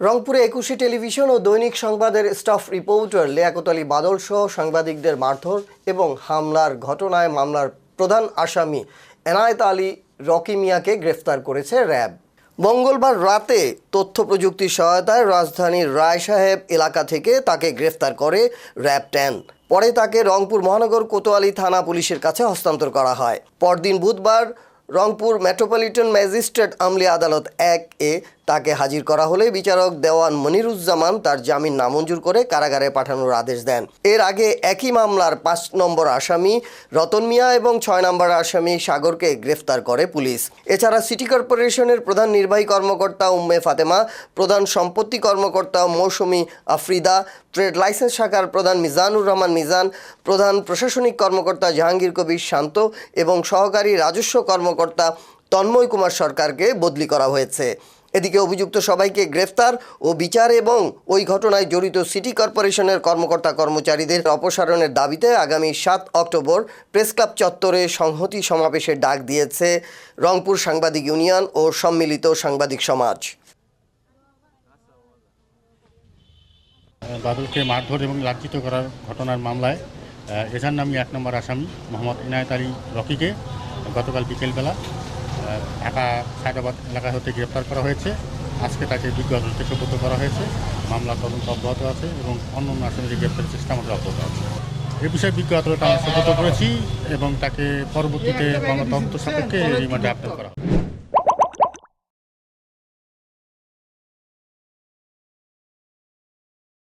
রংপুরে একুশে টেলিভিশন ও দৈনিক সংবাদের স্টাফ রিপোর্টার লিয়াকত আলী বাদল সহ সাংবাদিকদের মারধর এবং হামলার ঘটনায় মামলার প্রধান আসামি এনায়েত আলী রকি মিয়াকে গ্রেফতার করেছে র্যাব। মঙ্গলবার রাতে তথ্য প্রযুক্তির সহায়তায় রাজধানীর রায় সাহেব এলাকা থেকে তাকে গ্রেফতার করে র্যাব টেন। পরে তাকে রংপুর মহানগর কোতোয়ালি থানা পুলিশের কাছে হস্তান্তর করা হয়। পরদিন বুধবার রংপুর মেট্রোপলিটন ম্যাজিস্ট্রেট আমলি আদালত এক এ তাকে হাজির করা হলে বিচারক দেওয়ান মনিরুজ্জামান তার জামিন নামঞ্জুর করে কারাগারে পাঠানোর আদেশ দেন। এর আগে একই মামলার পাঁচ নম্বর আসামি রতন মিয়া এবং ছয় নম্বর আসামি সাগরকে গ্রেফতার করে পুলিশ। এছাড়া সিটি কর্পোরেশনের প্রধান নির্বাহী কর্মকর্তা উম্মে ফাতেমা, প্রধান সম্পত্তি কর্মকর্তা মৌসুমী আফ্রিদা, ট্রেড লাইসেন্স শাখার প্রধান মিজানুর রহমান মিজান, প্রধান প্রশাসনিক কর্মকর্তা জাহাঙ্গীর কবির শান্ত এবং সহকারী রাজস্ব কর্মকর্তা তন্ময় কুমার সরকারকে বদলি করা হয়েছে। এদিকে অভিযুক্ত সবাইকে গ্রেফতার ও বিচার এবং ওই ঘটনায় জড়িত সিটি কর্পোরেশনের কর্মকর্তা কর্মচারীদের অপসারণের দাবিতে আগামী সাত অক্টোবর প্রেস ক্লাব চত্বরে সংহতি সমাবেশের ডাক দিয়েছে রংপুর সাংবাদিক ইউনিয়ন ও সম্মিলিত সাংবাদিক সমাজ। বাদলকে মারধর এবং লাঞ্ছিত করার ঘটনার মামলায় এজার নামী এক নম্বর আসামি মোহাম্মদ ইনায়ত আলী রকিকে গতকাল বিকেলবেলা ঢাকা সায়দাবাদ এলাকা হতে গ্রেপ্তার করা হয়েছে আজকে তাকে বিজ্ঞ আদালতে সুপর্দ করা হয়েছে মামলা তদন্ত অব্যাহত আছে এবং অন্য অন্য আসামিকে গ্রেপ্তারের চেষ্টা আমাদের অব্যাহত আছে এ বিষয়ে বিজ্ঞ আদালতে আমরা সুপর্দ করেছি এবং তাকে পরবর্তীতে মামলা তদন্ত সাপেক্ষে রিমান্ডে আবেদন করা।